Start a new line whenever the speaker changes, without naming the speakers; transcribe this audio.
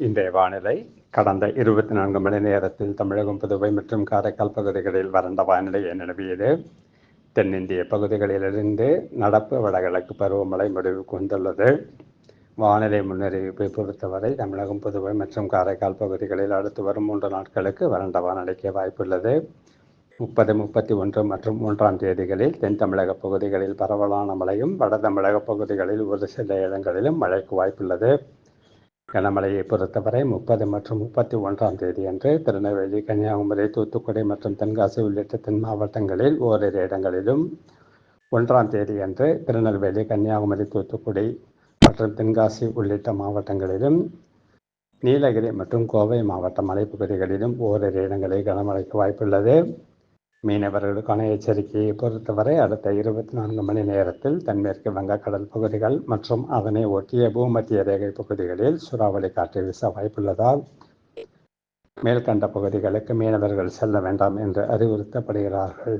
இன்றைய வானிலை கடந்த இருபத்தி நான்கு மணி நேரத்தில் தமிழகம் புதுவை மற்றும் காரைக்கால் பகுதிகளில் வறண்ட வானிலையை நிலவியது. தென்னிந்திய பகுதிகளிலிருந்து நடப்பு வடகிழக்கு பருவமழை முடிவுக்கு வந்துள்ளது வானிலை முன்னறிவிப்பை பொறுத்தவரை தமிழகம் புதுவை மற்றும் காரைக்கால் பகுதிகளில் அடுத்து வரும் மூன்று நாட்களுக்கு வறண்ட வானிலைக்கு வாய்ப்புள்ளது. முப்பது முப்பத்தி ஒன்று மற்றும் மூன்றாம் தேதிகளில் தென் தமிழக பகுதிகளில் பரவலான மழையும் வட தமிழக பகுதிகளில் ஒரு சில இடங்களிலும் மழைக்கு வாய்ப்புள்ளது. கனமழையை பொறுத்தவரை முப்பது மற்றும் முப்பத்தி ஒன்றாம் தேதி அன்று திருநெல்வேலி கன்னியாகுமரி தூத்துக்குடி மற்றும் தென்காசி உள்ளிட்ட தென் மாவட்டங்களில் ஓரிரு இடங்களிலும் ஒன்றாம் தேதி அன்று திருநெல்வேலி கன்னியாகுமரி தூத்துக்குடி மற்றும் தென்காசி உள்ளிட்ட மாவட்டங்களிலும் நீலகிரி மற்றும் கோவை மாவட்ட மலைப்பகுதிகளிலும் ஓரிரு இடங்களில் கனமழைக்கு வாய்ப்புள்ளது. மீனவர்களுக்கான எச்சரிக்கையை பொறுத்தவரை அடுத்த இருபத்தி நான்கு மணி நேரத்தில் தென்மேற்கு வங்கக்கடல் பகுதிகள் மற்றும் அதனை ஒட்டிய பூமத்திய ரேகை பகுதிகளில் சூறாவளி காற்று வீச வாய்ப்புள்ளதால் மேற்கண்ட பகுதிகளுக்கு மீனவர்கள் செல்ல வேண்டாம் என்று அறிவுறுத்தப்படுகிறார்கள்.